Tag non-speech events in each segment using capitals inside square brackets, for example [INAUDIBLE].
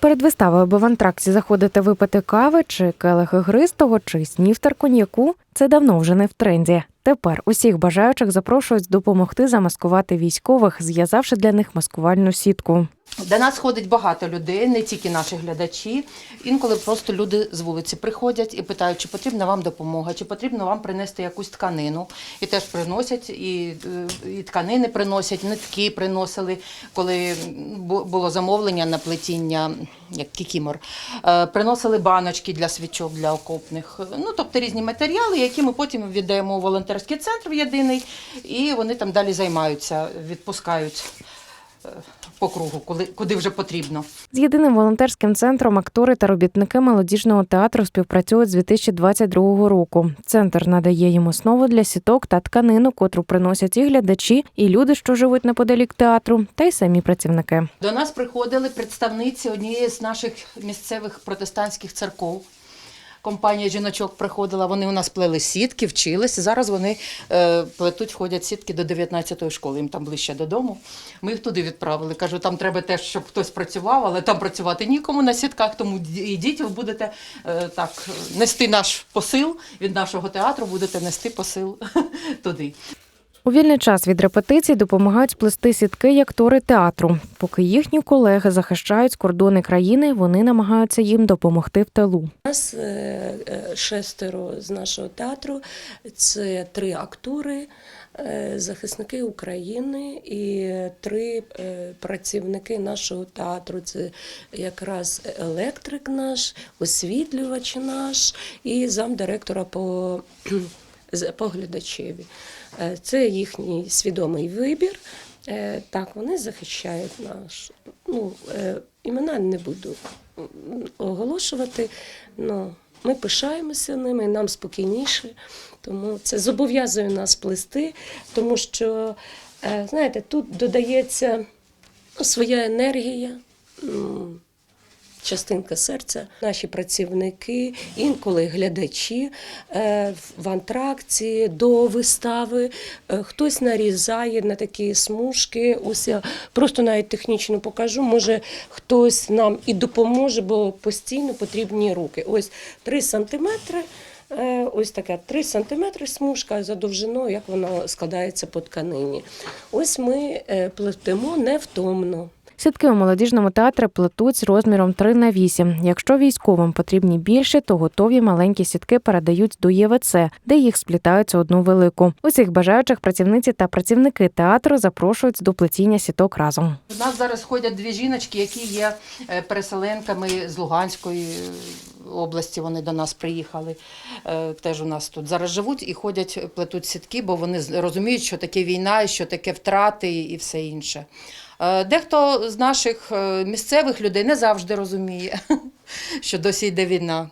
Перед виставою аби в антракті заходити випити кави чи келих ігристого, чи снівтер коньяку це давно вже не в тренді. Тепер усіх бажаючих запрошують допомогти замаскувати військових, зв'язавши для них маскувальну сітку. До нас ходить багато людей, не тільки наші глядачі. Інколи просто люди з вулиці приходять і питають, чи потрібна вам допомога, чи потрібно вам принести якусь тканину. І теж приносять, і, е, і тканини приносять, нитки приносили, коли бу- було замовлення на плетіння, як кікімор. Е, Приносили баночки для свічок, для окопних. Ну, тобто різні матеріали, які ми потім віддаємо у волонтерський центр в єдиний, і вони там далі займаються, відпускають по кругу, коли, куди вже потрібно. З єдиним волонтерським центром актори та робітники молодіжного театру співпрацюють з 2022 року. Центр надає їм основу для сіток та тканину, котру приносять і глядачі, і люди, що живуть неподалік театру, та й самі працівники. До нас приходили представниці однієї з наших місцевих протестантських церков. Компанія жіночок приходила, вони у нас плели сітки, вчилися. Зараз вони е, плетуть, ходять сітки до 19-ї школи, їм там ближче додому. Ми їх туди відправили. Кажу, там треба теж, щоб хтось працював, але там працювати нікому на сітках, тому ідіть, ви будете е, так нести наш посил від нашого театру, будете нести посил [LAUGHS] туди. У вільний час від репетицій допомагають сплести сітки й актори театру. Поки їхні колеги захищають кордони країни, вони намагаються їм допомогти в тилу. У нас е, е, шестеро з нашого театру. Це три актори, е, захисники України і три працівники нашого театру. Це якраз електрик наш, освітлювач наш і замдиректора по, з- по глядачеві. Е, Це їхній свідомий вибір. Е, Так, вони захищають наш. Ну, е, імена не буду оголошувати. Ну, ми пишаємося ними, нам спокійніше. Тому це зобов'язує нас плести, тому що, знаєте, тут додається своя енергія. Частинка серця, наші працівники, інколи глядачі е, в антракції до вистави. Е, Хтось нарізає на такі смужки. Ось я просто навіть технічно покажу. Може, хтось нам і допоможе, бо постійно потрібні руки. Ось 3 сантиметри. е, Ось така 3 сантиметри смужка за довжиною, як вона складається по тканині. Ось ми плетемо невтомно. Сітки у молодіжному театрі плетуть з розміром 3 на 8. Якщо військовим потрібні більше, то готові маленькі сітки передають до ЄВЦ, де їх сплітають одну велику. Усіх бажаючих працівниці та працівники театру запрошують до плетіння сіток разом. У нас зараз ходять дві жіночки, які є е, переселенками з Луганської області. Вони до нас приїхали. Е, Теж у нас тут зараз живуть і ходять, плетуть сітки, бо вони розуміють, що таке війна, що таке втрати і все інше. Е, Дехто з наших е, місцевих людей не завжди розуміє, [LAUGHS] що досі йде війна.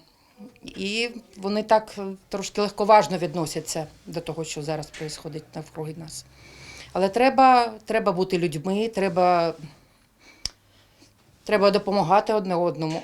І вони так трошки легковажно відносяться до того, що зараз відбувається навкруги нас. Але треба, треба бути людьми, треба, треба допомагати одне одному.